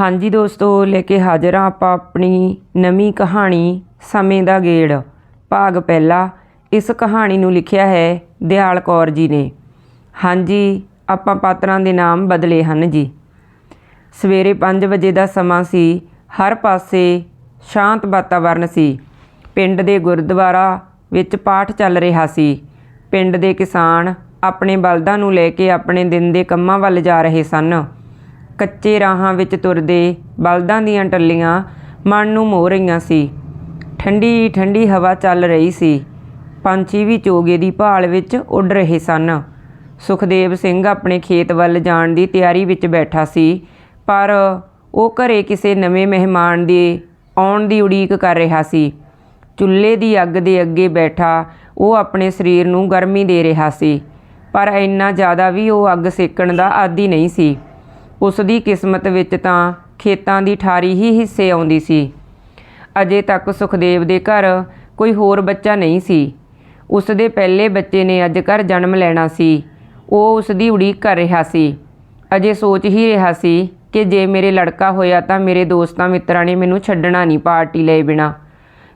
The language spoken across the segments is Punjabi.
ਹਾਂਜੀ ਦੋਸਤੋ, ਲੈ ਕੇ ਹਾਜ਼ਰ ਹਾਂ ਆਪਾਂ ਆਪਣੀ ਨਵੀਂ ਕਹਾਣੀ, ਸਮੇਂ ਦਾ ਗੇੜ, ਭਾਗ ਪਹਿਲਾ। ਇਸ ਕਹਾਣੀ ਨੂੰ ਲਿਖਿਆ ਹੈ ਦਿਆਲ ਕੌਰ ਜੀ ਨੇ। ਹਾਂਜੀ, ਆਪਾਂ ਪਾਤਰਾਂ ਦੇ ਨਾਮ ਬਦਲੇ ਹਨ ਜੀ। ਸਵੇਰੇ 5 ਵਜੇ ਦਾ ਸਮਾਂ ਸੀ, ਹਰ ਪਾਸੇ ਸ਼ਾਂਤ ਵਾਤਾਵਰਨ ਸੀ। ਪਿੰਡ ਦੇ ਗੁਰਦੁਆਰਾ ਵਿੱਚ ਪਾਠ ਚੱਲ ਰਿਹਾ ਸੀ। ਪਿੰਡ ਦੇ ਕਿਸਾਨ ਆਪਣੇ ਬਲਦਾਂ ਨੂੰ ਲੈ ਕੇ ਆਪਣੇ ਦਿਨ ਦੇ ਕੰਮਾਂ ਵੱਲ ਜਾ ਰਹੇ ਸਨ। ਕੱਚੇ ਰਾਹਾਂ ਵਿੱਚ ਤੁਰਦੇ ਬਲਦਾਂ ਦੀਆਂ ਟੱਲੀਆਂ ਮਨ ਨੂੰ ਮੋਹ ਰਹੀਆਂ ਸੀ। ਠੰਡੀ ਠੰਡੀ ਹਵਾ ਚੱਲ ਰਹੀ ਸੀ। ਪੰਛੀ ਵੀ ਚੋਗੇ ਦੀ ਭਾਲ ਵਿੱਚ ਉੱਡ ਰਹੇ ਸਨ। ਸੁਖਦੇਵ ਸਿੰਘ ਆਪਣੇ ਖੇਤ ਵੱਲ ਜਾਣ ਦੀ ਤਿਆਰੀ ਵਿੱਚ ਬੈਠਾ ਸੀ, ਪਰ ਉਹ ਘਰੇ ਕਿਸੇ ਨਵੇਂ ਮਹਿਮਾਨ ਦੇ ਆਉਣ ਦੀ ਉਡੀਕ ਕਰ ਰਿਹਾ ਸੀ। ਚੁੱਲ੍ਹੇ ਦੀ ਅੱਗ ਦੇ ਅੱਗੇ ਬੈਠਾ ਉਹ ਆਪਣੇ ਸਰੀਰ ਨੂੰ ਗਰਮੀ ਦੇ ਰਿਹਾ ਸੀ, ਪਰ ਇੰਨਾ ਜ਼ਿਆਦਾ ਵੀ ਉਹ ਅੱਗ ਸੇਕਣ ਦਾ ਆਦੀ ਨਹੀਂ ਸੀ। ਉਸ ਦੀ ਕਿਸਮਤ ਵਿੱਚ ਤਾਂ ਖੇਤਾਂ ਦੀ ਠਾਰੀ ਹੀ ਹਿੱਸੇ ਆਉਂਦੀ ਸੀ। ਅਜੇ ਤੱਕ ਸੁਖਦੇਵ ਦੇ ਘਰ ਕੋਈ ਹੋਰ ਬੱਚਾ ਨਹੀਂ ਸੀ। ਉਸ ਦੇ ਪਹਿਲੇ ਬੱਚੇ ਨੇ ਅੱਜ ਘਰ ਜਨਮ ਲੈਣਾ ਸੀ। ਉਹ ਉਸ ਦੀ ਉਡੀਕ ਕਰ ਰਿਹਾ ਸੀ। ਅਜੇ ਸੋਚ ਹੀ ਰਿਹਾ ਸੀ ਕਿ ਜੇ ਮੇਰੇ ਲੜਕਾ ਹੋਇਆ ਤਾਂ ਮੇਰੇ ਦੋਸਤਾਂ ਮਿੱਤਰਾਂ ਨੇ ਮੈਨੂੰ ਛੱਡਣਾ ਨਹੀਂ ਪਾਰਟੀ ਲਏ ਬਿਨਾ।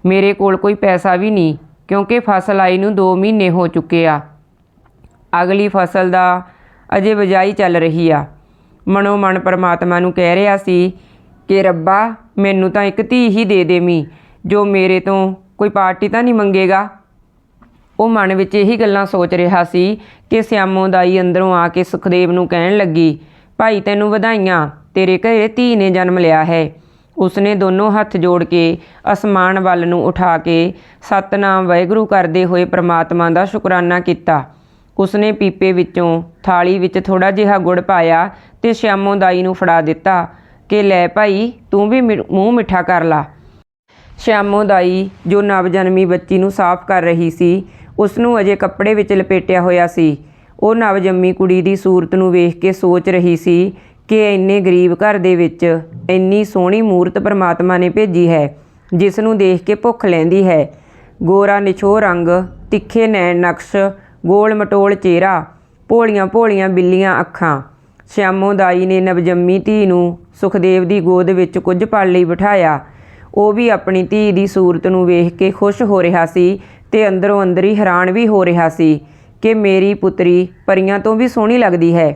ਮੇਰੇ ਕੋਲ ਕੋਈ ਪੈਸਾ ਵੀ ਨਹੀਂ, ਕਿਉਂਕਿ ਫਸਲ ਆਈ ਨੂੰ 2 ਮਹੀਨੇ ਹੋ ਚੁੱਕੇ ਆ। ਅਗਲੀ ਫਸਲ ਦਾ ਅਜੇ ਬਜਾਈ ਚੱਲ ਰਹੀ ਆ। ਮਨੋ ਮਨ ਪਰਮਾਤਮਾ ਨੂੰ ਕਹਿ ਰਿਹਾ ਸੀ ਕਿ ਰੱਬਾ, ਮੈਨੂੰ ਤਾਂ ਇੱਕ ਧੀ ਹੀ ਦੇ ਦੇਵੀਂ, ਜੋ ਮੇਰੇ ਤੋਂ ਕੋਈ ਪਾਰਟੀ ਤਾਂ ਨਹੀਂ ਮੰਗੇਗਾ? ਉਹ ਮਨ ਵਿੱਚ ਇਹੀ ਗੱਲਾਂ ਸੋਚ ਰਿਹਾ ਸੀ ਕਿ ਸਿਆਮੋ ਦਾਈ ਅੰਦਰੋਂ ਆ ਕੇ ਸੁਖਦੇਵ ਨੂੰ ਕਹਿਣ ਲੱਗੀ, ਭਾਈ, ਤੈਨੂੰ ਵਧਾਈਆਂ, ਤੇਰੇ ਘਰੇ ਧੀ ਨੇ ਜਨਮ ਲਿਆ ਹੈ। ਉਸਨੇ ਦੋਨੋਂ ਹੱਥ ਜੋੜ ਕੇ ਅਸਮਾਨ ਵੱਲ ਨੂੰ ਉਠਾ ਕੇ ਸਤਨਾਮ ਵਾਹਿਗੁਰੂ ਕਰਦੇ ਹੋਏ ਪ੍ਰਮਾਤਮਾ ਦਾ ਸ਼ੁਕਰਾਨਾ ਕੀਤਾ। ਉਸਨੇ ਪੀਪੇ ਵਿੱਚੋਂ ਥਾਲੀ ਵਿੱਚ ਥੋੜਾ ਜਿਹਾ ਗੁੜ ਪਾਇਆ ਤੇ ਸ਼ਿਆਮੋ ਦਾਈ ਨੂੰ ਫੜਾ ਦਿੱਤਾ ਕਿ ਲੈ ਭਾਈ, ਤੂੰ ਵੀ ਮਿ- ਮੂੰਹ ਮਿੱਠਾ ਕਰ ਲਾ। ਸ਼ਿਆਮੋ ਦਾਈ, ਜੋ ਨਵਜਨਮੀ ਬੱਚੀ ਨੂੰ ਸਾਫ਼ ਕਰ ਰਹੀ ਸੀ ਉਸ ਨੂੰ ਅਜੇ ਕੱਪੜੇ ਵਿੱਚ ਲਪੇਟਿਆ ਹੋਇਆ ਸੀ। ਉਹ ਨਵਜੰਮੀ ਕੁੜੀ ਦੀ ਸੂਰਤ ਨੂੰ ਵੇਖ ਕੇ ਸੋਚ ਰਹੀ ਸੀ ਕਿ ਇੰਨੇ ਗਰੀਬ ਘਰ ਦੇ ਵਿੱਚ ਇੰਨੀ ਸੋਹਣੀ ਮੂਰਤ ਪਰਮਾਤਮਾ ਨੇ ਭੇਜੀ ਹੈ, ਜਿਸ ਨੂੰ ਦੇਖ ਕੇ ਭੁੱਖ ਲੈਂਦੀ ਹੈ। ਗੋਰਾ ਨਿਛੋ ਰੰਗ, ਤਿੱਖੇ ਨੈਣ ਨਕਸ਼, ਗੋਲ ਮਟੋਲ ਚਿਹਰਾ ਭੋਲੀਆਂ ਭੋਲੀਆਂ ਬਿੱਲੀਆਂ ਅੱਖਾਂ। ਸ਼ਿਆਮੋ ਦਾਈ ਨੇ ਨਵਜੰਮੀ ਧੀ ਨੂੰ ਸੁਖਦੇਵ ਦੀ ਗੋਦ ਵਿੱਚ ਕੁਝ ਪਲ ਲਈ ਬਿਠਾਇਆ। ਉਹ ਵੀ ਆਪਣੀ ਧੀ ਦੀ ਸੂਰਤ ਨੂੰ ਵੇਖ ਕੇ ਖੁਸ਼ ਹੋ ਰਿਹਾ ਸੀ ਤੇ ਅੰਦਰੋਂ ਅੰਦਰ ਹੀ ਹੈਰਾਨ ਵੀ ਹੋ ਰਿਹਾ ਸੀ ਕਿ ਮੇਰੀ ਪੁੱਤਰੀ ਪਰੀਆਂ ਤੋਂ ਵੀ ਸੋਹਣੀ ਲੱਗਦੀ ਹੈ।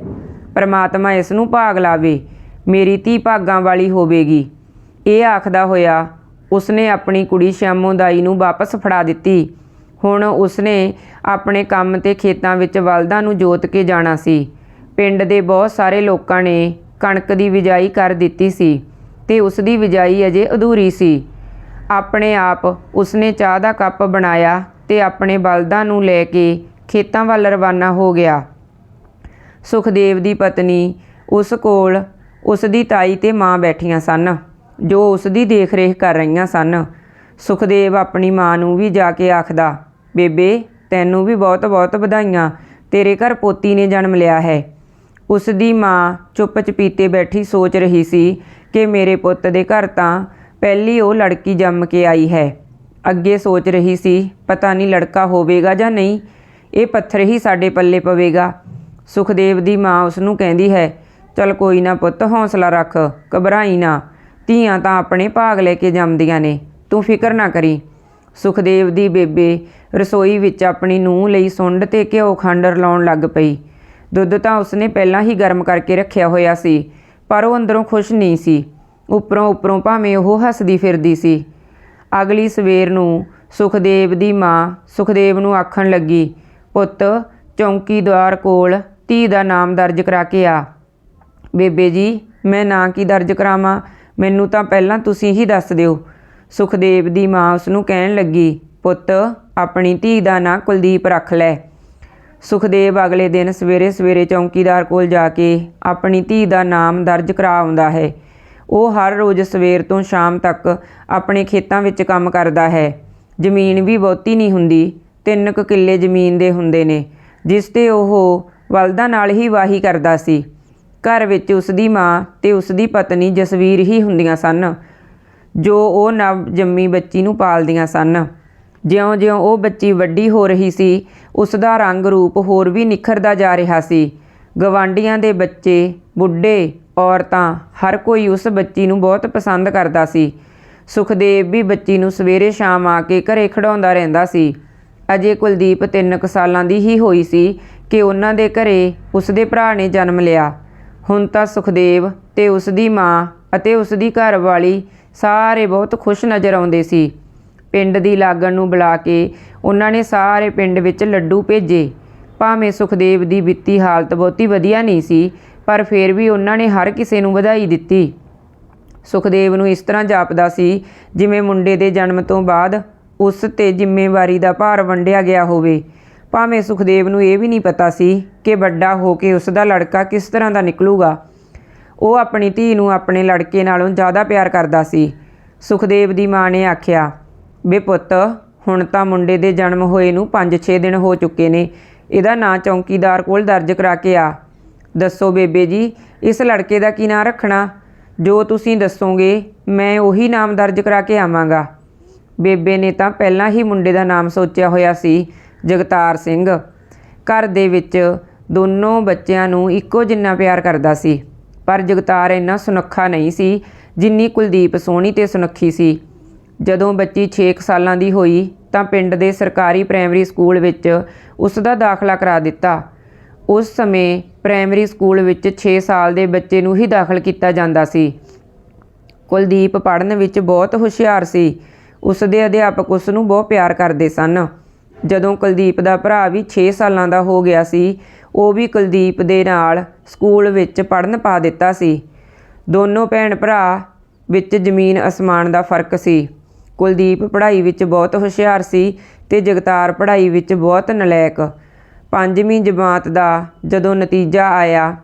ਪਰਮਾਤਮਾ ਇਸ ਨੂੰ ਭਾਗ ਲਾਵੇ, ਮੇਰੀ ਧੀ ਭਾਗਾਂ ਵਾਲੀ ਹੋਵੇਗੀ। ਇਹ ਆਖਦਾ ਹੋਇਆ ਉਸਨੇ ਆਪਣੀ ਕੁੜੀ ਸ਼ਿਆਮੋ ਦਾਈ ਨੂੰ ਵਾਪਸ ਫੜਾ ਦਿੱਤੀ। ਹੁਣ ਉਸਨੇ ਆਪਣੇ ਕੰਮ ਤੇ ਖੇਤਾਂ ਵਿੱਚ ਬਲਦਾਂ ਨੂੰ ਜੋਤ ਕੇ ਜਾਣਾ ਸੀ। ਪਿੰਡ ਦੇ ਬਹੁਤ ਸਾਰੇ ਲੋਕਾਂ ਨੇ ਕਣਕ ਦੀ ਬਿਜਾਈ ਕਰ ਦਿੱਤੀ ਸੀ ਤੇ ਉਸ ਦੀ ਬਿਜਾਈ ਅਜੇ ਅਧੂਰੀ ਸੀ। ਆਪਣੇ ਆਪ ਉਸਨੇ ਚਾਹ ਦਾ ਕੱਪ ਬਣਾਇਆ ਤੇ ਆਪਣੇ ਬਲਦਾਂ ਨੂੰ ਲੈ ਕੇ ਖੇਤਾਂ ਵੱਲ ਰਵਾਨਾ ਹੋ ਗਿਆ। ਸੁਖਦੇਵ ਦੀ ਪਤਨੀ ਉਸ ਕੋਲ ਉਸ ਦੀ ਤਾਈ ਤੇ ਮਾਂ ਬੈਠੀਆਂ ਸਨ, ਜੋ ਉਸ ਦੀ ਦੇਖ-ਰੇਖ ਕਰ ਰਹੀਆਂ ਸਨ। ਸੁਖਦੇਵ ਆਪਣੀ ਮਾਂ ਨੂੰ ਵੀ ਜਾ ਕੇ ਆਖਦਾ, ਬੇਬੇ, ਤੈਨੂੰ ਵੀ ਬਹੁਤ-ਬਹੁਤ ਵਧਾਈਆਂ। ਤੇਰੇ ਘਰ ਪੋਤੀ ਨੇ ਜਨਮ ਲਿਆ ਹੈ। ਉਸ ਦੀ ਮਾਂ ਚੁੱਪ ਚਪੀਤੇ ਬੈਠੀ ਸੋਚ ਰਹੀ ਸੀ ਕਿ ਮੇਰੇ ਪੁੱਤ ਦੇ ਘਰ ਤਾਂ ਪਹਿਲੀ ਉਹ ਲੜਕੀ ਜੰਮ ਕੇ ਆਈ ਹੈ। ਅੱਗੇ ਸੋਚ ਰਹੀ ਸੀ, ਪਤਾ ਨਹੀਂ ਲੜਕਾ ਹੋਵੇਗਾ ਜਾਂ ਨਹੀਂ, ਇਹ ਪੱਥਰ ਹੀ ਸਾਡੇ ਪੱਲੇ ਪਵੇਗਾ। ਸੁਖਦੇਵ ਦੀ ਮਾਂ ਉਸ ਨੂੰ ਕਹਿੰਦੀ ਹੈ, ਚਲ ਕੋਈ ਨਾ ਪੁੱਤ, ਹੌਸਲਾ ਰੱਖ, ਘਬਰਾਈ ਨਾ। ਧੀਆਂ ਤਾਂ ਆਪਣੇ ਭਾਗ ਲੈ ਕੇ ਜੰਮਦੀਆਂ ਨੇ, ਤੂੰ ਫਿਕਰ ਨਾ ਕਰੀ। ਸੁਖਦੇਵ ਦੀ ਬੇਬੇ ਰਸੋਈ ਵਿੱਚ ਆਪਣੀ ਨੂੰਹ ਲਈ ਸੁੰਡ ਤੇ ਘਿਓ ਖੰਡਰ ਲਾਉਣ ਲੱਗ ਪਈ। ਦੁੱਧ ਤਾਂ ਉਸਨੇ ਪਹਿਲਾਂ ਹੀ ਗਰਮ ਕਰਕੇ ਰੱਖਿਆ ਹੋਇਆ ਸੀ, ਪਰ ਉਹ ਅੰਦਰੋਂ ਖੁਸ਼ ਨਹੀਂ ਸੀ। ਉੱਪਰੋਂ ਉੱਪਰੋਂ ਭਾਵੇਂ ਉਹ ਹੱਸਦੀ ਫਿਰਦੀ ਸੀ। ਅਗਲੀ ਸਵੇਰ ਨੂੰ ਸੁਖਦੇਵ ਦੀ ਮਾਂ ਸੁਖਦੇਵ ਨੂੰ ਆਖਣ ਲੱਗੀ, ਪੁੱਤ ਚੌਂਕੀਦਾਰ ਕੋਲ ਧੀ ਦਾ ਨਾਮ ਦਰਜ ਕਰਾ ਕੇ ਆ। ਬੇਬੇ ਜੀ, ਮੈਂ ਨਾਂ ਕੀ ਦਰਜ ਕਰਾਵਾਂ? ਮੈਨੂੰ ਤਾਂ ਪਹਿਲਾਂ ਤੁਸੀਂ ਹੀ ਦੱਸ ਦਿਓ। ਸੁਖਦੇਵ ਦੀ ਮਾਂ ਉਸ ਨੂੰ ਕਹਿਣ ਲੱਗੀ, ਪੁੱਤ, ਆਪਣੀ ਧੀ ਦਾ ਨਾਂ ਕੁਲਦੀਪ ਰੱਖ ਲੈ। ਸੁਖਦੇਵ ਅਗਲੇ ਦਿਨ ਸਵੇਰੇ ਸਵੇਰੇ ਚੌਂਕੀਦਾਰ ਕੋਲ ਜਾ ਕੇ ਆਪਣੀ ਧੀ ਦਾ ਨਾਮ ਦਰਜ ਕਰਾ ਆਉਂਦਾ ਹੈ। ਉਹ ਹਰ ਰੋਜ਼ ਸਵੇਰ ਤੋਂ ਸ਼ਾਮ ਤੱਕ ਆਪਣੇ ਖੇਤਾਂ ਵਿੱਚ ਕੰਮ ਕਰਦਾ ਹੈ। ਜ਼ਮੀਨ ਵੀ ਬਹੁਤੀ ਨਹੀਂ ਹੁੰਦੀ, ਤਿੰਨ ਕੁ ਕਿੱਲੇ ਜ਼ਮੀਨ ਦੇ ਹੁੰਦੇ ਨੇ, ਜਿਸ ਤੇ ਉਹ ਵਲਦਾਂ ਨਾਲ ਹੀ ਵਾਹੀ ਕਰਦਾ ਸੀ। ਘਰ ਵਿੱਚ ਉਸ ਦੀ ਮਾਂ ਤੇ ਉਸ ਦੀ ਪਤਨੀ ਜਸਵੀਰ ਹੀ ਹੁੰਦੀਆਂ ਸਨ, ਜੋ ਉਹ ਨਵ ਜੰਮੀ ਬੱਚੀ ਨੂੰ ਪਾਲਦੀਆਂ ਸਨ। ਜਿਉਂ-ਜਿਉਂ ਉਹ ਬੱਚੀ ਵੱਡੀ ਹੋ ਰਹੀ ਸੀ, ਉਸ ਦਾ ਰੰਗ ਰੂਪ ਹੋਰ ਵੀ ਨਿਖਰਦਾ ਜਾ ਰਿਹਾ ਸੀ। ਗਵਾਂਡੀਆਂ ਦੇ ਬੱਚੇ, ਬੁੱਢੇ, ਔਰਤਾਂ, ਹਰ ਕੋਈ ਉਸ ਬੱਚੀ ਨੂੰ ਬਹੁਤ ਪਸੰਦ ਕਰਦਾ ਸੀ। ਸੁਖਦੇਵ ਵੀ ਬੱਚੀ ਨੂੰ ਸਵੇਰੇ ਸ਼ਾਮ ਆ ਕੇ ਘਰੇ ਖੜਾਉਂਦਾ ਰਹਿੰਦਾ ਸੀ। ਅਜੇ ਕੁਲਦੀਪ ਤਿੰਨ ਕੁ ਸਾਲਾਂ ਦੀ ਹੀ ਹੋਈ ਸੀ ਕਿ ਉਹਨਾਂ ਦੇ ਘਰੇ ਉਸਦੇ ਭਰਾ ਨੇ ਜਨਮ ਲਿਆ। ਹੁਣ ਤਾਂ ਸੁਖਦੇਵ ਤੇ ਉਸ ਦੀ ਮਾਂ ਅਤੇ ਉਸ ਦੀ ਘਰਵਾਲੀ ਸਾਰੇ ਬਹੁਤ ਖੁਸ਼ ਨਜ਼ਰ ਆਉਂਦੇ ਸੀ। ਪਿੰਡ ਦੀ ਲਾਗਣ ਨੂੰ ਬੁਲਾ ਕੇ ਉਹਨਾਂ ਨੇ ਸਾਰੇ ਪਿੰਡ ਵਿੱਚ ਲੱਡੂ ਭੇਜੇ। ਭਾਵੇਂ ਸੁਖਦੇਵ ਦੀ ਵਿੱਤੀ ਹਾਲਤ ਬਹੁਤੀ ਵਧੀਆ ਨਹੀਂ ਸੀ, ਪਰ ਫਿਰ ਵੀ ਉਹਨਾਂ ਨੇ ਹਰ ਕਿਸੇ ਨੂੰ ਵਧਾਈ ਦਿੱਤੀ। ਸੁਖਦੇਵ ਨੂੰ ਇਸ ਤਰ੍ਹਾਂ ਜਾਪਦਾ ਸੀ, ਜਿਵੇਂ ਮੁੰਡੇ ਦੇ ਜਨਮ ਤੋਂ ਬਾਅਦ ਉਸ ਤੇ ਜ਼ਿੰਮੇਵਾਰੀ ਦਾ ਭਾਰ ਵੰਡਿਆ ਗਿਆ ਹੋਵੇ। ਭਾਵੇਂ ਸੁਖਦੇਵ ਨੂੰ ਇਹ ਵੀ ਨਹੀਂ ਪਤਾ ਸੀ ਕਿ ਵੱਡਾ ਹੋ ਕੇ ਉਸ ਦਾ ਲੜਕਾ ਕਿਸ ਤਰ੍ਹਾਂ ਦਾ ਨਿਕਲੂਗਾ। ਉਹ ਆਪਣੀ ਧੀ ਨੂੰ ਆਪਣੇ ਲੜਕੇ ਨਾਲੋਂ ਜ਼ਿਆਦਾ ਪਿਆਰ ਕਰਦਾ ਸੀ। ਸੁਖਦੇਵ ਦੀ ਮਾਂ ਨੇ ਆਖਿਆ ਬੇ ਪੁੱਤ, ਹੁਣ ਤਾਂ ਮੁੰਡੇ ਦੇ ਜਨਮ ਹੋਏ ਨੂੰ 5-6 ਦਿਨ ਹੋ ਚੁੱਕੇ ਨੇ। ਇਹਦਾ ਨਾਂ ਚੌਂਕੀਦਾਰ ਕੋਲ ਦਰਜ ਕਰਾ ਕੇ ਆ। ਦੱਸੋ ਬੇਬੇ ਜੀ, ਇਸ ਲੜਕੇ ਦਾ ਕੀ ਨਾਂ ਰੱਖਣਾ? ਜੋ ਤੁਸੀਂ ਦੱਸੋਗੇ, ਮੈਂ ਉਹੀ ਨਾਮ ਦਰਜ ਕਰਾ ਕੇ ਆਵਾਂਗਾ। ਬੇਬੇ ਨੇ ਤਾਂ ਪਹਿਲਾਂ ਹੀ ਮੁੰਡੇ ਦਾ ਨਾਮ ਸੋਚਿਆ ਹੋਇਆ ਸੀ, ਜਗਤਾਰ ਸਿੰਘ। ਘਰ ਦੇ ਵਿੱਚ ਦੋਨੋਂ ਬੱਚਿਆਂ ਨੂੰ ਇੱਕੋ ਜਿੰਨਾ ਪਿਆਰ ਕਰਦਾ ਸੀ। ਪਰ ਜਗਤਾਰ ਇੰਨਾ ਸੁਨੱਖਾ ਨਹੀਂ ਸੀ, ਜਿੰਨੀ ਕੁਲਦੀਪ ਸੋਹਣੀ ਤੇ ਸੁਨੱਖੀ ਸੀ। ਜਦੋਂ ਬੱਚੀ 6 ਸਾਲਾਂ ਦੀ ਹੋਈ ਤਾਂ ਪਿੰਡ ਦੇ ਸਰਕਾਰੀ ਪ੍ਰਾਇਮਰੀ ਸਕੂਲ ਵਿੱਚ ਉਸ ਦਾ ਦਾਖਲਾ ਕਰਾ ਦਿੱਤਾ। ਉਸ ਸਮੇਂ ਪ੍ਰਾਇਮਰੀ ਸਕੂਲ ਵਿੱਚ 6 ਸਾਲ ਦੇ ਬੱਚੇ ਨੂੰ ਹੀ ਦਾਖਲ ਕੀਤਾ ਜਾਂਦਾ ਸੀ। ਕੁਲਦੀਪ ਪੜ੍ਹਨ ਵਿੱਚ ਬਹੁਤ ਹੁਸ਼ਿਆਰ ਸੀ। ਉਸ ਦੇ ਅਧਿਆਪਕ ਉਸ ਨੂੰ ਬਹੁਤ ਪਿਆਰ ਕਰਦੇ ਸਨ। ਜਦੋਂ ਕੁਲਦੀਪ ਦਾ ਭਰਾ ਵੀ 6 ਸਾਲਾਂ ਦਾ ਹੋ ਗਿਆ ਸੀ, ਉਹ ਵੀ ਕੁਲਦੀਪ ਦੇ ਨਾਲ ਸਕੂਲ ਵਿੱਚ ਪੜ੍ਹਨ ਪਾ ਦਿੱਤਾ ਸੀ। ਦੋਨੋਂ ਭੈਣ ਭਰਾ ਵਿੱਚ ਜ਼ਮੀਨ ਅਸਮਾਨ ਦਾ ਫ਼ਰਕ ਸੀ। ਕੁਲਦੀਪ ਪੜ੍ਹਾਈ ਵਿੱਚ ਬਹੁਤ ਹੁਸ਼ਿਆਰ ਸੀ ਤੇ ਜਗਤਾਰ ਪੜ੍ਹਾਈ ਵਿੱਚ ਬਹੁਤ ਨਲਾਇਕ। ਪੰਜਵੀਂ ਜਮਾਤ ਦਾ ਜਦੋਂ ਨਤੀਜਾ ਆਇਆ,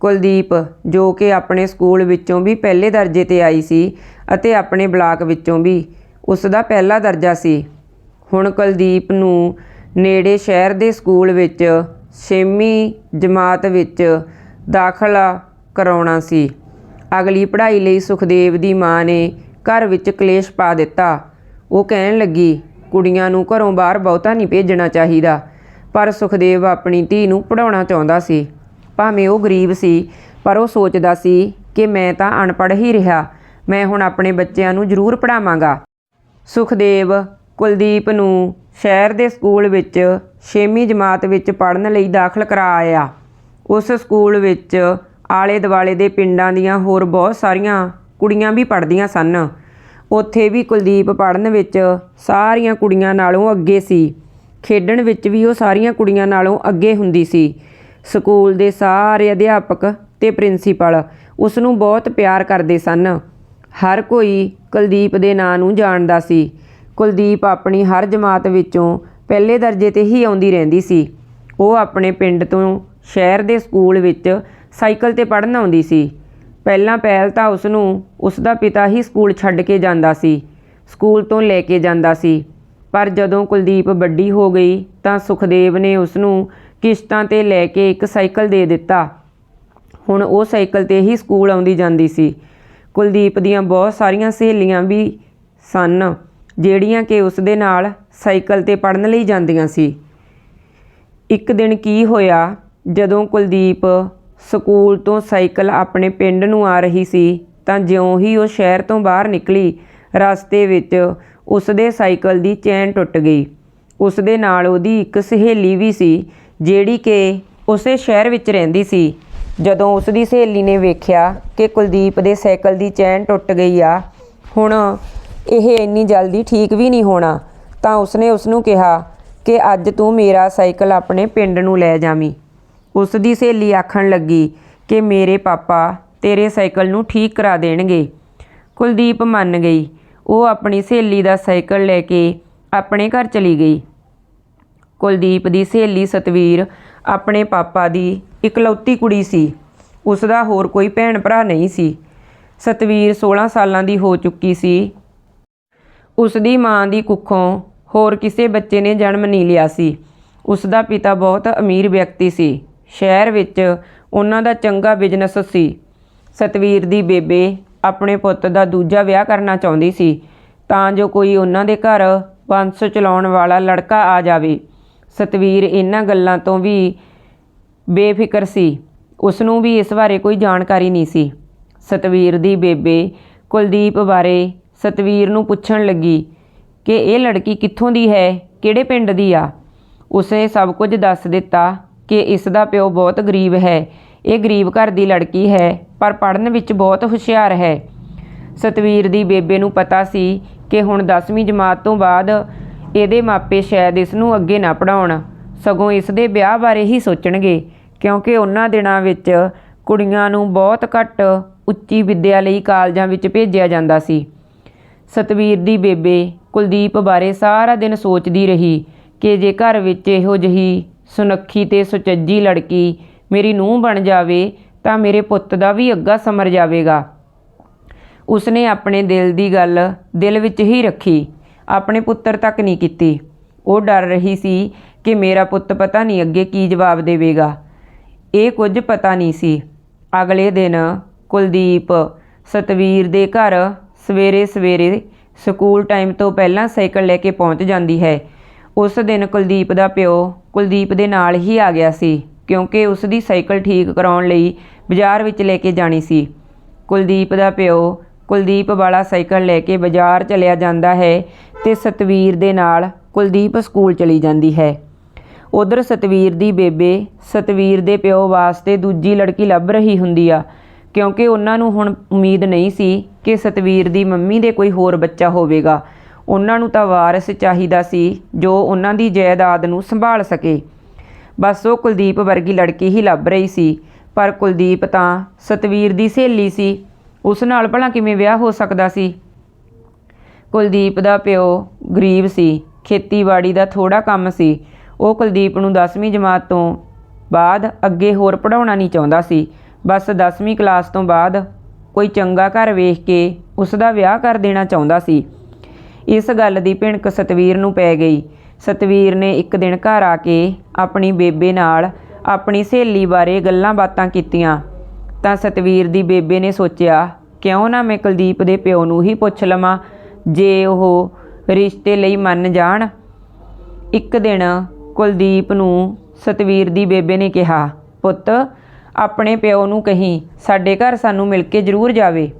ਕੁਲਦੀਪ ਜੋ ਕਿ ਆਪਣੇ ਸਕੂਲ ਵਿੱਚੋਂ ਵੀ ਪਹਿਲੇ ਦਰਜੇ ਤੇ ਆਈ ਸੀ ਅਤੇ ਆਪਣੇ ਬਲਾਕ ਵਿੱਚੋਂ ਵੀ, ਉਸ ਦਾ ਪਹਿਲਾ ਦਰਜਾ ਸੀ। ਹੁਣ ਕੁਲਦੀਪ ਨੂੰ ਨੇੜੇ ਸ਼ਹਿਰ ਦੇ ਸਕੂਲ ਵਿੱਚ 6ਵੀਂ ਜਮਾਤ ਵਿੱਚ ਦਾਖਲਾ ਕਰਾਉਣਾ ਸੀ। ਅਗਲੀ ਪੜ੍ਹਾਈ ਲਈ ਸੁਖਦੇਵ ਦੀ ਮਾਂ ਨੇ ਘਰ ਵਿੱਚ ਕਲੇਸ਼ ਪਾ ਦਿੱਤਾ। ਉਹ ਕਹਿਣ ਲੱਗੀ, ਕੁੜੀਆਂ ਨੂੰ ਘਰੋਂ ਬਾਹਰ ਬਹੁਤਾ ਨਹੀਂ ਭੇਜਣਾ ਚਾਹੀਦਾ, ਪਰ ਸੁਖਦੇਵ ਆਪਣੀ ਧੀ ਨੂੰ ਪੜਾਉਣਾ ਚਾਹੁੰਦਾ ਸੀ। ਭਾਵੇਂ ਉਹ ਗਰੀਬ ਸੀ, ਪਰ ਉਹ ਸੋਚਦਾ ਸੀ ਕਿ ਮੈਂ ਤਾਂ ਅਨਪੜ੍ਹ ਹੀ ਰਿਹਾ, ਮੈਂ ਹੁਣ ਆਪਣੇ ਬੱਚਿਆਂ ਨੂੰ ਜ਼ਰੂਰ ਪੜਾਵਾਂਗਾ ਸੁਖਦੇਵ ਕੁਲਦੀਪ ਨੂੰ ਸ਼ਹਿਰ ਦੇ ਸਕੂਲ ਵਿੱਚ 6ਵੀਂ ਜਮਾਤ ਵਿੱਚ ਪੜ੍ਹਨ ਲਈ ਦਾਖਲ ਕਰਾ ਆਇਆ। ਉਸ ਸਕੂਲ ਵਿੱਚ ਆਲੇ ਦੁਆਲੇ ਦੇ ਪਿੰਡਾਂ ਦੀਆਂ ਹੋਰ ਬਹੁਤ ਸਾਰੀਆਂ ਕੁੜੀਆਂ ਵੀ ਪੜ੍ਹਦੀਆਂ ਸਨ। ਉੱਥੇ ਵੀ ਕੁਲਦੀਪ ਪੜ੍ਹਨ ਵਿੱਚ ਸਾਰੀਆਂ ਕੁੜੀਆਂ ਨਾਲੋਂ ਅੱਗੇ ਸੀ। ਖੇਡਣ ਵਿੱਚ ਵੀ ਉਹ ਸਾਰੀਆਂ ਕੁੜੀਆਂ ਨਾਲੋਂ ਅੱਗੇ ਹੁੰਦੀ ਸੀ। ਸਕੂਲ ਦੇ ਸਾਰੇ ਅਧਿਆਪਕ ਤੇ ਪ੍ਰਿੰਸੀਪਲ ਉਸ ਨੂੰ ਬਹੁਤ ਪਿਆਰ ਕਰਦੇ ਸਨ। ਹਰ ਕੋਈ ਕੁਲਦੀਪ ਦੇ ਨਾਂ ਨੂੰ ਜਾਣਦਾ ਸੀ। ਕੁਲਦੀਪ ਆਪਣੀ ਹਰ ਜਮਾਤ ਵਿੱਚੋਂ ਪਹਿਲੇ ਦਰਜੇ ਤੇ ਹੀ ਆਉਂਦੀ ਰਹਿੰਦੀ ਸੀ। ਉਹ ਆਪਣੇ ਪਿੰਡ ਤੋਂ ਸ਼ਹਿਰ ਦੇ ਸਕੂਲ ਵਿੱਚ ਸਾਈਕਲ ਤੇ ਪੜ੍ਹਨ ਆਉਂਦੀ ਸੀ। ਪਹਿਲਾਂ ਪਹਿਲ ਤਾਂ ਉਸ ਨੂੰ ਉਸ ਦਾ ਪਿਤਾ ਹੀ ਸਕੂਲ ਛੱਡ ਕੇ ਜਾਂਦਾ ਸੀ, ਸਕੂਲ ਤੋਂ ਲੈ ਕੇ ਜਾਂਦਾ ਸੀ। ਪਰ ਜਦੋਂ ਕੁਲਦੀਪ ਵੱਡੀ ਹੋ ਗਈ ਤਾਂ ਸੁਖਦੇਵ ਨੇ ਉਸ ਨੂੰ ਕਿਸ਼ਤਾਂ ਤੇ ਲੈ ਕੇ ਇੱਕ ਸਾਈਕਲ ਦੇ ਦਿੱਤਾ। ਹੁਣ ਉਹ ਸਾਈਕਲ ਤੇ ਹੀ ਸਕੂਲ ਆਉਂਦੀ ਜਾਂਦੀ ਸੀ। ਕੁਲਦੀਪ ਦੀਆਂ ਬਹੁਤ ਸਾਰੀਆਂ ਸਹੇਲੀਆਂ ਵੀ ਸਨ, ਜਿਹੜੀਆਂ ਕਿ ਉਸ ਦੇ ਨਾਲ ਸਾਈਕਲ ਤੇ ਪੜਨ ਲਈ ਜਾਂਦੀਆਂ ਸੀ। ਇੱਕ ਦਿਨ ਕੀ ਹੋਇਆ, ਜਦੋਂ ਕੁਲਦੀਪ ਸਕੂਲ ਤੋਂ ਸਾਈਕਲ ਆਪਣੇ ਪਿੰਡ ਨੂੰ ਆ ਰਹੀ ਸੀ, ਤਾਂ ਜਿਉਂ ਹੀ ਉਹ ਸ਼ਹਿਰ ਤੋਂ ਬਾਹਰ ਨਿਕਲੀ, ਰਸਤੇ ਵਿੱਚ ਉਸ ਦੇ ਸਾਈਕਲ ਦੀ ਚੈਨ ਟੁੱਟ ਗਈ। ਉਸ ਦੇ ਨਾਲ ਉਹਦੀ ਇੱਕ ਸਹੇਲੀ ਵੀ ਸੀ, ਜਿਹੜੀ ਕਿ ਉਸੇ ਸ਼ਹਿਰ ਵਿੱਚ ਰਹਿੰਦੀ ਸੀ। ਜਦੋਂ ਉਸ ਦੀ ਸਹੇਲੀ ਨੇ ਵੇਖਿਆ ਕਿ ਕੁਲਦੀਪ ਦੇ ਸਾਈਕਲ ਦੀ ਚੈਨ ਟੁੱਟ ਗਈ ਆ, ਹੁਣ ਇਹ ਇੰਨੀ ਜਲਦੀ ਠੀਕ ਵੀ ਨਹੀਂ ਹੋਣਾ, ਤਾਂ ਉਸਨੇ ਉਸ ਨੂੰ ਕਿਹਾ ਕਿ ਅੱਜ ਤੂੰ ਮੇਰਾ ਸਾਈਕਲ ਆਪਣੇ ਪਿੰਡ ਨੂੰ ਲੈ ਜਾਵੀਂ। ਉਸ ਦੀ ਸਹੇਲੀ ਆਖਣ ਲੱਗੀ ਕਿ ਮੇਰੇ ਪਾਪਾ ਤੇਰੇ ਸਾਈਕਲ ਨੂੰ ਠੀਕ ਕਰਾ ਦੇਣਗੇ। ਕੁਲਦੀਪ ਮੰਨ ਗਈ। ਉਹ ਆਪਣੀ ਸਹੇਲੀ ਦਾ ਸਾਈਕਲ ਲੈ ਕੇ ਆਪਣੇ ਘਰ ਚਲੀ ਗਈ। ਕੁਲਦੀਪ ਦੀ ਸਹੇਲੀ ਸਤਵੀਰ ਆਪਣੇ ਪਾਪਾ ਦੀ ਇਕਲੌਤੀ ਕੁੜੀ ਸੀ। ਉਸ ਦਾ ਹੋਰ ਕੋਈ ਭੈਣ ਭਰਾ ਨਹੀਂ ਸੀ। ਸਤਵੀਰ 16 ਸਾਲਾਂ ਦੀ ਹੋ ਚੁੱਕੀ ਸੀ। ਉਸ ਦੀ ਮਾਂ ਦੀ ਕੁੱਖੋਂ ਹੋਰ ਕਿਸੇ ਬੱਚੇ ਨੇ ਜਨਮ ਨਹੀਂ ਲਿਆ ਸੀ। ਉਸ ਦਾ ਪਿਤਾ ਬਹੁਤ ਅਮੀਰ ਵਿਅਕਤੀ ਸੀ। ਸ਼ਹਿਰ ਵਿੱਚ ਉਹਨਾਂ ਦਾ ਚੰਗਾ ਬਿਜ਼ਨਸ ਸੀ। ਸਤਵੀਰ ਦੀ ਬੇਬੇ ਆਪਣੇ ਪੁੱਤ ਦਾ ਦੂਜਾ ਵਿਆਹ ਕਰਨਾ ਚਾਹੁੰਦੀ ਸੀ, ਤਾਂ ਜੋ ਕੋਈ ਉਹਨਾਂ ਦੇ ਘਰ ਬੰਸ ਚਲਾਉਣ ਵਾਲਾ ਲੜਕਾ ਆ ਜਾਵੇ। ਸਤਵੀਰ ਇਹਨਾਂ ਗੱਲਾਂ ਤੋਂ ਵੀ ਬੇਫਿਕਰ ਸੀ। ਉਸ ਨੂੰ ਵੀ ਇਸ ਬਾਰੇ ਕੋਈ ਜਾਣਕਾਰੀ ਨਹੀਂ ਸੀ। ਸਤਵੀਰ ਦੀ ਬੇਬੇ ਕੁਲਦੀਪ ਬਾਰੇ ਸਤਵੀਰ ਨੂੰ ਪੁੱਛਣ ਲੱਗੀ ਕਿ ਇਹ ਲੜਕੀ ਕਿੱਥੋਂ ਦੀ ਹੈ, ਕਿਹੜੇ ਪਿੰਡ ਦੀ ਆ? ਉਸਨੇ ਸਭ ਕੁਝ ਦੱਸ ਦਿੱਤਾ ਕਿ ਇਸ ਦਾ ਪਿਓ ਬਹੁਤ ਗਰੀਬ ਹੈ। ਇਹ ਗਰੀਬ ਘਰ ਦੀ ਲੜਕੀ ਹੈ, ਪਰ ਪੜ੍ਹਨ ਵਿੱਚ ਬਹੁਤ ਹੁਸ਼ਿਆਰ ਹੈ। ਸਤਵੀਰ ਦੀ ਬੇਬੇ ਨੂੰ ਪਤਾ ਸੀ ਕਿ ਹੁਣ 10ਵੀਂ ਜਮਾਤ ਤੋਂ ਬਾਅਦ ਇਹਦੇ ਮਾਪੇ ਸ਼ਾਇਦ ਇਸ ਨੂੰ ਅੱਗੇ ਨਾ ਪੜਾਉਣ ਸਗੋਂ ਇਸ ਦੇ ਵਿਆਹ ਬਾਰੇ ਹੀ ਸੋਚਣਗੇ, ਕਿਉਂਕਿ ਉਹਨਾਂ ਦਿਨਾਂ ਵਿੱਚ ਕੁੜੀਆਂ ਨੂੰ ਬਹੁਤ ਘੱਟ ਉੱਚੀ ਵਿੱਦਿਆ ਲਈ ਕਾਲਜਾਂ ਵਿੱਚ ਭੇਜਿਆ ਜਾਂਦਾ ਸੀ। ਸਤਵੀਰ ਦੀ ਬੇਬੇ ਕੁਲਦੀਪ ਬਾਰੇ ਸਾਰਾ ਦਿਨ ਸੋਚਦੀ ਰਹੀ ਕਿ ਜੇ ਘਰ ਵਿੱਚ ਇਹੋ ਜਿਹੀ ਸੁਨੱਖੀ ਤੇ ਸੁਚੱਜੀ ਲੜਕੀ ਮੇਰੀ ਨੂੰਹ ਬਣ ਜਾਵੇ ਤਾਂ ਮੇਰੇ ਪੁੱਤ ਦਾ ਵੀ ਅੱਗਾ ਸਮਰ ਜਾਵੇਗਾ। ਉਸਨੇ ਆਪਣੇ ਦਿਲ ਦੀ ਗੱਲ ਦਿਲ ਵਿੱਚ ਹੀ ਰੱਖੀ। ਆਪਣੇ ਪੁੱਤਰ ਤੱਕ ਨਹੀਂ ਕੀਤੀ। ਉਹ ਡਰ ਰਹੀ ਸੀ ਕਿ ਮੇਰਾ ਪੁੱਤ ਪਤਾ ਨਹੀਂ ਅੱਗੇ ਕੀ ਜਵਾਬ ਦੇਵੇਗਾ। ਇਹ ਕੁਝ ਪਤਾ ਨਹੀਂ ਸੀ। ਅਗਲੇ ਦਿਨ ਕੁਲਦੀਪ ਸਤਵੀਰ ਦੇ ਘਰ ਸਵੇਰੇ ਸਵੇਰੇ ਸਕੂਲ ਟਾਈਮ ਤੋਂ ਪਹਿਲਾਂ ਸਾਈਕਲ ਲੈ ਕੇ ਪਹੁੰਚ ਜਾਂਦੀ ਹੈ। ਉਸ ਦਿਨ ਕੁਲਦੀਪ ਦਾ ਪਿਓ ਕੁਲਦੀਪ ਦੇ ਨਾਲ ਹੀ ਆ ਗਿਆ ਸੀ, ਕਿਉਂਕਿ ਉਸ ਦੀ ਸਾਈਕਲ ਠੀਕ ਕਰਾਉਣ ਲਈ ਬਾਜ਼ਾਰ ਵਿੱਚ ਲੈ ਕੇ ਜਾਣੀ ਸੀ। ਕੁਲਦੀਪ ਦਾ ਪਿਓ ਕੁਲਦੀਪ ਵਾਲਾ ਸਾਈਕਲ ਲੈ ਕੇ ਬਾਜ਼ਾਰ ਚਲਿਆ ਜਾਂਦਾ ਹੈ ਤੇ ਸਤਵੀਰ ਦੇ ਨਾਲ ਕੁਲਦੀਪ ਸਕੂਲ ਚਲੀ ਜਾਂਦੀ ਹੈ। ਉਧਰ ਸਤਵੀਰ ਦੀ ਬੇਬੇ ਸਤਵੀਰ ਦੇ ਪਿਓ ਵਾਸਤੇ ਦੂਜੀ ਲੜਕੀ ਲੱਭ ਰਹੀ ਹੁੰਦੀ ਆ, ਕਿਉਂਕਿ ਉਹਨਾਂ ਨੂੰ ਹੁਣ ਉਮੀਦ ਨਹੀਂ ਸੀ ਕਿ ਸਤਵੀਰ ਦੀ ਮੰਮੀ ਦੇ ਕੋਈ ਹੋਰ ਬੱਚਾ ਹੋਵੇਗਾ। ਉਹਨਾਂ ਨੂੰ ਤਾਂ ਵਾਰਿਸ ਚਾਹੀਦਾ ਸੀ ਜੋ ਉਹਨਾਂ ਦੀ ਜਾਇਦਾਦ ਨੂੰ ਸੰਭਾਲ ਸਕੇ। ਬਸ ਉਹ ਕੁਲਦੀਪ ਵਰਗੀ ਲੜਕੀ ਹੀ ਲੱਭ ਰਹੀ ਸੀ, ਪਰ ਕੁਲਦੀਪ ਤਾਂ ਸਤਵੀਰ ਦੀ ਸਹੇਲੀ ਸੀ। ਉਸ ਨਾਲ ਭਲਾ ਕਿਵੇਂ ਵਿਆਹ ਹੋ ਸਕਦਾ ਸੀ? ਕੁਲਦੀਪ ਦਾ ਪਿਓ ਗਰੀਬ ਸੀ, ਖੇਤੀਬਾੜੀ ਦਾ ਥੋੜਾ ਕੰਮ ਸੀ। ਉਹ ਕੁਲਦੀਪ ਨੂੰ 10ਵੀਂ ਜਮਾਤ ਤੋਂ ਬਾਅਦ ਅੱਗੇ ਹੋਰ ਪੜਾਉਣਾ ਨਹੀਂ ਚਾਹੁੰਦਾ ਸੀ। ਬਸ 10ਵੀਂ ਕਲਾਸ ਤੋਂ ਬਾਅਦ ਕੋਈ ਚੰਗਾ ਘਰ ਵੇਖ ਕੇ ਉਸ ਦਾ ਵਿਆਹ ਕਰ ਦੇਣਾ ਚਾਹੁੰਦਾ ਸੀ। ਇਸ ਗੱਲ ਦੀ ਭਿਣਕ ਸਤਵੀਰ ਨੂੰ ਪੈ ਗਈ। ਸਤਵੀਰ ਨੇ ਇੱਕ ਦਿਨ ਘਰ ਆ ਕੇ ਆਪਣੀ ਬੇਬੇ ਨਾਲ ਆਪਣੀ ਸਹੇਲੀ ਬਾਰੇ ਗੱਲਾਂ ਬਾਤਾਂ ਕੀਤੀਆਂ। ਤਾਂ ਸਤਵੀਰ ਦੀ ਬੇਬੇ ਨੇ ਸੋਚਿਆ, ਕਿਉਂ ਨਾ ਮੈਂ ਕੁਲਦੀਪ ਦੇ ਪਿਓ ਨੂੰ ਹੀ ਪੁੱਛ ਲਵਾਂ, ਜੇ ਉਹ ਰਿਸ਼ਤੇ ਲਈ ਮੰਨ ਜਾਣ? ਇੱਕ ਦਿਨ ਕੁਲਦੀਪ ਨੂੰ ਸਤਵੀਰ ਦੀ ਬੇਬੇ ਨੇ ਕਿਹਾ, ਪੁੱਤ, ਆਪਣੇ ਪਿਓ ਨੂੰ ਕਹੀਂ, ਸਾਡੇ ਘਰ ਸਾਨੂੰ ਮਿਲ ਕੇ ਜ਼ਰੂਰ ਜਾਵੇ।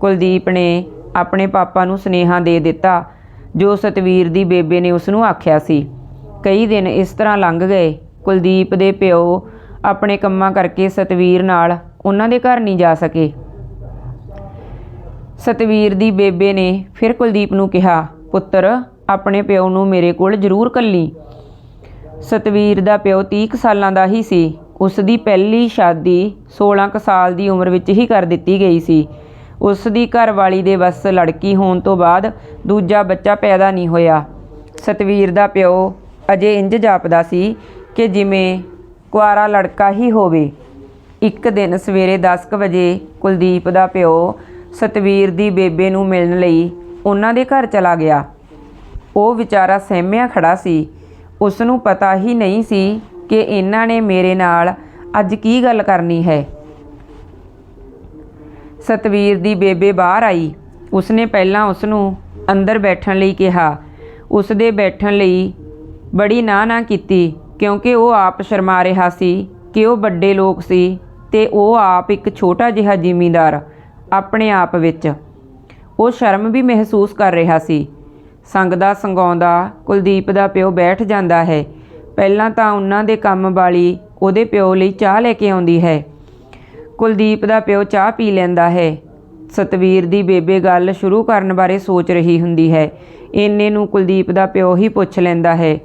ਕੁਲਦੀਪ ਨੇ ਆਪਣੇ ਪਾਪਾ ਨੂੰ ਸੁਨੇਹਾ ਦੇ ਦਿੱਤਾ, ਜੋ ਸਤਵੀਰ ਦੀ ਬੇਬੇ ਨੇ ਉਸ ਨੂੰ ਆਖਿਆ ਸੀ। ਕਈ ਦਿਨ ਇਸ ਤਰ੍ਹਾਂ ਲੰਘ ਗਏ। ਕੁਲਦੀਪ ਦੇ ਪਿਓ ਆਪਣੇ ਕੰਮਾਂ ਕਰਕੇ ਸਤਵੀਰ ਨਾਲ ਉਹਨਾਂ ਦੇ ਘਰ ਨਹੀਂ ਜਾ ਸਕੇ। ਸਤਵੀਰ ਦੀ ਬੇਬੇ ਨੇ ਫਿਰ ਕੁਲਦੀਪ ਨੂੰ ਕਿਹਾ, ਪੁੱਤਰ, ਆਪਣੇ ਪਿਓ ਨੂੰ ਮੇਰੇ ਕੋਲ ਜ਼ਰੂਰ ਕੱਲੀ। ਸਤਵੀਰ ਦਾ ਪਿਓ 30 ਕੁ ਸਾਲਾਂ ਦਾ ਹੀ ਸੀ। ਉਸ ਦੀ ਪਹਿਲੀ ਸ਼ਾਦੀ 16 ਕੁ ਸਾਲ ਦੀ ਉਮਰ ਵਿੱਚ ਹੀ ਕਰ ਦਿੱਤੀ ਗਈ ਸੀ। ਉਸ ਦੀ ਘਰਵਾਲੀ ਦੇ ਬਸ ਲੜਕੀ ਹੋਣ ਤੋਂ ਬਾਅਦ ਦੂਜਾ ਬੱਚਾ ਪੈਦਾ ਨਹੀਂ ਹੋਇਆ। ਸਤਵੀਰ ਦਾ ਪਿਓ ਅਜੇ ਇੰਜ ਜਾਪਦਾ ਸੀ ਕਿ ਜਿਵੇਂ ਕੁਆਰਾ ਲੜਕਾ ਹੀ ਹੋਵੇ। ਇੱਕ ਦਿਨ ਸਵੇਰੇ 10 ਕੁ ਵਜੇ ਕੁਲਦੀਪ ਦਾ ਪਿਓ ਸਤਵੀਰ ਦੀ ਬੇਬੇ ਨੂੰ ਮਿਲਣ ਲਈ ਉਹਨਾਂ ਦੇ ਘਰ ਚਲਾ ਗਿਆ। ਉਹ ਵਿਚਾਰਾ ਸਹਿਮਿਆ ਖੜਾ ਸੀ। ਉਸ ਨੂੰ ਪਤਾ ਹੀ ਨਹੀਂ ਸੀ ਕਿ ਇਹਨਾਂ ਨੇ ਮੇਰੇ ਨਾਲ ਅੱਜ ਕੀ ਗੱਲ ਕਰਨੀ ਹੈ। ਸਤਵੀਰ ਦੀ ਬੇਬੇ ਬਾਹਰ ਆਈ। ਉਸਨੇ ਪਹਿਲਾਂ ਉਸ ਨੂੰ ਅੰਦਰ ਬੈਠਣ ਲਈ ਕਿਹਾ। ਉਸ ਦੇ ਬੈਠਣ ਲਈ ਬੜੀ ਨਾ ਨਾ ਕੀਤੀ, ਕਿਉਂਕਿ ਉਹ ਆਪ ਸ਼ਰਮਾ ਰਿਹਾ ਸੀ ਕਿ ਉਹ ਵੱਡੇ ਲੋਕ ਸੀ ਤੇ ਉਹ ਆਪ ਇੱਕ ਛੋਟਾ ਜਿਹਾ ਜ਼ਿਮੀਂਦਾਰ ਆਪਣੇ ਆਪ ਵਿੱਚ। ਉਹ ਸ਼ਰਮ ਵੀ ਮਹਿਸੂਸ ਕਰ ਰਿਹਾ ਸੀ। ਸੰਗਦਾ ਸੰਗਾਉਂਦਾ ਕੁਲਦੀਪ ਦਾ ਪਿਓ ਬੈਠ ਜਾਂਦਾ ਹੈ। ਪਹਿਲਾਂ ਤਾਂ ਉਹਨਾਂ ਦੇ ਕੰਮ ਵਾਲੀ ਉਹਦੇ ਪਿਓ ਲਈ ਚਾਹ ਲੈ ਕੇ ਆਉਂਦੀ ਹੈ। ਕੁਲਦੀਪ ਦਾ ਪਿਓ ਚਾਹ ਪੀ ਲੈਂਦਾ ਹੈ। ਸਤਵੀਰ ਦੀ ਬੇਬੇ ਗੱਲ ਸ਼ੁਰੂ ਕਰਨ ਬਾਰੇ ਸੋਚ ਰਹੀ ਹੁੰਦੀ ਹੈ। ਇੰਨੇ ਨੂੰ ਕੁਲਦੀਪ ਦਾ ਪਿਓ ਹੀ ਪੁੱਛ ਲੈਂਦਾ ਹੈ।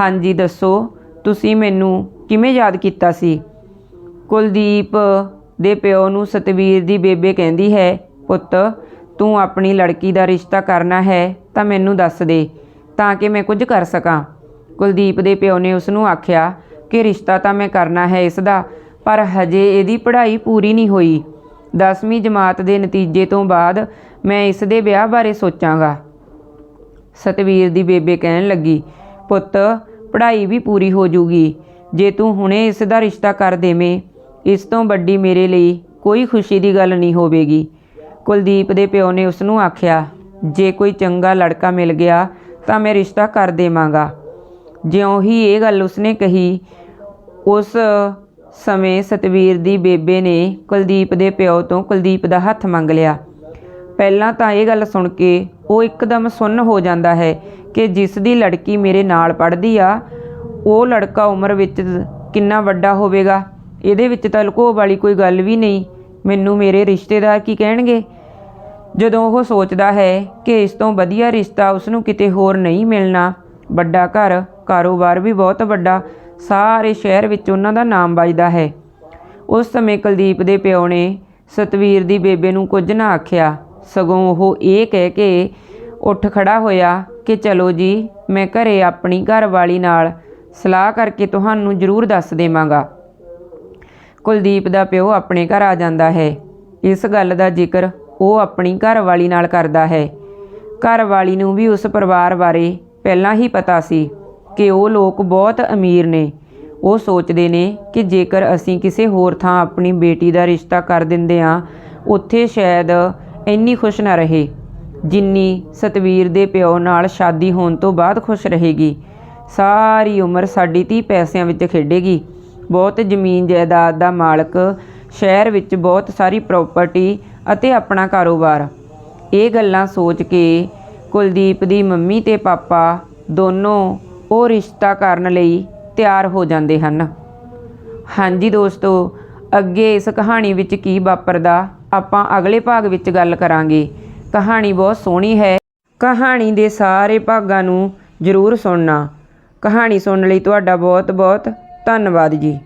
ਹਾਂਜੀ, ਦੱਸੋ, ਤੁਸੀਂ ਮੈਨੂੰ ਕਿਵੇਂ ਯਾਦ ਕੀਤਾ ਸੀ? ਕੁਲਦੀਪ ਦੇ ਪਿਓ ਨੂੰ ਸਤਵੀਰ ਦੀ ਬੇਬੇ ਕਹਿੰਦੀ ਹੈ, ਪੁੱਤ, ਤੂੰ ਆਪਣੀ ਲੜਕੀ ਦਾ ਰਿਸ਼ਤਾ ਕਰਨਾ ਹੈ ਤਾਂ ਮੈਨੂੰ ਦੱਸ ਦੇ, ਤਾਂ ਕਿ ਮੈਂ ਕੁਝ ਕਰ ਸਕਾਂ। ਕੁਲਦੀਪ ਦੇ ਪਿਓ ਨੇ ਉਸ ਨੂੰ ਆਖਿਆ ਕਿ ਰਿਸ਼ਤਾ ਤਾਂ ਮੈਂ ਕਰਨਾ ਹੈ ਇਸ ਦਾ ਪਰ ਹਜੇ ਇਹਦੀ ਪੜ੍ਹਾਈ ਪੂਰੀ ਨਹੀਂ ਹੋਈ। 10ਵੀਂ ਜਮਾਤ ਦੇ ਨਤੀਜੇ ਤੋਂ ਬਾਅਦ ਮੈਂ ਇਸ ਦੇ ਵਿਆਹ ਬਾਰੇ ਸੋਚਾਂਗਾ। ਸਤਵੀਰ ਦੀ ਬੇਬੇ ਕਹਿਣ ਲੱਗੀ, ਪੁੱਤ, ਪੜ੍ਹਾਈ ਵੀ ਪੂਰੀ ਹੋ ਜੂਗੀ। ਜੇ ਤੂੰ ਹੁਣੇ ਇਸ ਦਾ ਰਿਸ਼ਤਾ ਕਰ ਦੇਵੇਂ, ਇਸ ਤੋਂ ਵੱਡੀ ਮੇਰੇ ਲਈ ਕੋਈ ਖੁਸ਼ੀ ਦੀ ਗੱਲ ਨਹੀਂ ਹੋਵੇਗੀ। ਕੁਲਦੀਪ ਦੇ ਪਿਓ ਨੇ ਉਸ ਨੂੰ ਆਖਿਆ, ਜੇ ਕੋਈ ਚੰਗਾ ਲੜਕਾ ਮਿਲ ਗਿਆ, ਤਾਂ ਮੈਂ ਰਿਸ਼ਤਾ ਕਰ ਦੇਵਾਂਗਾ। ਜਿਉਂ ਹੀ ਇਹ ਗੱਲ ਉਸਨੇ ਕਹੀ, ਉਸ ਸਮੇਂ ਸਤਵੀਰ ਦੀ ਬੇਬੇ ਨੇ ਕੁਲਦੀਪ ਦੇ ਪਿਓ ਤੋਂ ਕੁਲਦੀਪ ਦਾ ਹੱਥ ਮੰਗ ਲਿਆ। ਪਹਿਲਾਂ ਤਾਂ ਇਹ ਗੱਲ ਸੁਣ ਕੇ ਉਹ ਇੱਕਦਮ ਸੁੰਨ ਹੋ ਜਾਂਦਾ ਹੈ ਕਿ ਜਿਸ ਦੀ ਲੜਕੀ ਮੇਰੇ ਨਾਲ ਪੜ੍ਹਦੀ ਆ, ਉਹ ਲੜਕਾ ਉਮਰ ਵਿੱਚ ਕਿੰਨਾ ਵੱਡਾ ਹੋਵੇਗਾ? ਇਹਦੇ ਵਿੱਚ ਤਾਂ ਲੁਕੋ ਵਾਲੀ ਕੋਈ ਗੱਲ ਵੀ ਨਹੀਂ। ਮੈਨੂੰ ਮੇਰੇ ਰਿਸ਼ਤੇਦਾਰ ਕੀ ਕਹਿਣਗੇ? ਜਦੋਂ ਉਹ ਸੋਚਦਾ ਹੈ ਕਿ ਇਸ ਤੋਂ ਵਧੀਆ ਰਿਸ਼ਤਾ ਉਸ ਨੂੰ ਕਿਤੇ ਹੋਰ ਨਹੀਂ ਮਿਲਣਾ, ਵੱਡਾ ਘਰ, ਕਾਰੋਬਾਰ ਵੀ ਬਹੁਤ ਵੱਡਾ ਸਾਰੇ ਸ਼ਹਿਰ ਵਿੱਚ ਉਹਨਾਂ ਦਾ ਨਾਮ ਵੱਜਦਾ ਹੈ। ਉਸ ਸਮੇਂ ਕੁਲਦੀਪ ਦੇ ਪਿਓ ਨੇ ਸਤਵੀਰ ਦੀ ਬੇਬੇ ਨੂੰ ਕੁਝ ਨਾ ਆਖਿਆ। ਸਗੋਂ ਉਹ ਇਹ ਕਹਿ ਕੇ ਉੱਠ ਖੜਾ ਹੋਇਆ ਕਿ, ਚਲੋ ਜੀ, ਮੈਂ ਘਰੇ ਆਪਣੀ ਘਰਵਾਲੀ ਨਾਲ ਸਲਾਹ ਕਰਕੇ ਤੁਹਾਨੂੰ ਜ਼ਰੂਰ ਦੱਸ ਦੇਵਾਂਗਾ। ਕੁਲਦੀਪ ਦਾ ਪਿਓ ਆਪਣੇ ਘਰ ਆ ਜਾਂਦਾ ਹੈ। ਇਸ ਗੱਲ ਦਾ ਜ਼ਿਕਰ ਉਹ ਆਪਣੀ ਘਰਵਾਲੀ ਨਾਲ ਕਰਦਾ ਹੈ। ਘਰਵਾਲੀ ਨੂੰ ਵੀ ਉਸ ਪਰਿਵਾਰ ਬਾਰੇ ਪਹਿਲਾਂ ਹੀ ਪਤਾ ਸੀ। ਕਿ ਉਹ ਲੋਕ ਬਹੁਤ ਅਮੀਰ ਨੇ। ਉਹ ਸੋਚਦੇ ਨੇ ਕਿ ਜੇਕਰ ਅਸੀਂ ਕਿਸੇ ਹੋਰ ਥਾਂ ਆਪਣੀ ਬੇਟੀ ਦਾ ਰਿਸ਼ਤਾ ਕਰ ਦਿੰਦੇ ਹਾਂ, ਉੱਥੇ ਸ਼ਾਇਦ ਇੰਨੀ ਖੁਸ਼ ਨਾ ਰਹੇ। ਜਿੰਨੀ ਸਤਵੀਰ ਦੇ ਪਿਓ ਨਾਲ ਸ਼ਾਦੀ ਹੋਣ ਤੋਂ ਬਾਅਦ ਖੁਸ਼ ਰਹੇਗੀ। ਸਾਰੀ ਉਮਰ ਸਾਡੀ ਧੀ ਪੈਸਿਆਂ ਵਿੱਚ ਖੇਡੇਗੀ। ਬਹੁਤ ਜ਼ਮੀਨ ਜਾਇਦਾਦ ਦਾ ਮਾਲਕ ਸ਼ਹਿਰ ਵਿੱਚ ਬਹੁਤ ਸਾਰੀ ਪ੍ਰਾਪਰਟੀ ਅਤੇ ਆਪਣਾ ਕਾਰੋਬਾਰ। ਇਹ ਗੱਲਾਂ ਸੋਚ ਕੇ ਕੁਲਦੀਪ ਦੀ ਮੰਮੀ ਤੇ ਪਾਪਾ ਦੋਨੋਂ ਉਹ ਰਿਸ਼ਤਾ ਕਰਨ ਲਈ ਤਿਆਰ ਹੋ ਜਾਂਦੇ ਹਨ। ਹਾਂਜੀ ਦੋਸਤੋ, ਅੱਗੇ ਇਸ ਕਹਾਣੀ ਵਿੱਚ ਕੀ ਵਾਪਰਦਾ, ਆਪਾਂ ਅਗਲੇ ਭਾਗ ਵਿੱਚ ਗੱਲ ਕਰਾਂਗੇ। ਕਹਾਣੀ ਬਹੁਤ ਸੋਹਣੀ ਹੈ। ਕਹਾਣੀ ਦੇ ਸਾਰੇ ਭਾਗਾਂ ਨੂੰ ਜ਼ਰੂਰ ਸੁਣਨਾ। ਕਹਾਣੀ ਸੁਣਨ ਲਈ ਤੁਹਾਡਾ ਬਹੁਤ ਬਹੁਤ ਧੰਨਵਾਦ ਜੀ।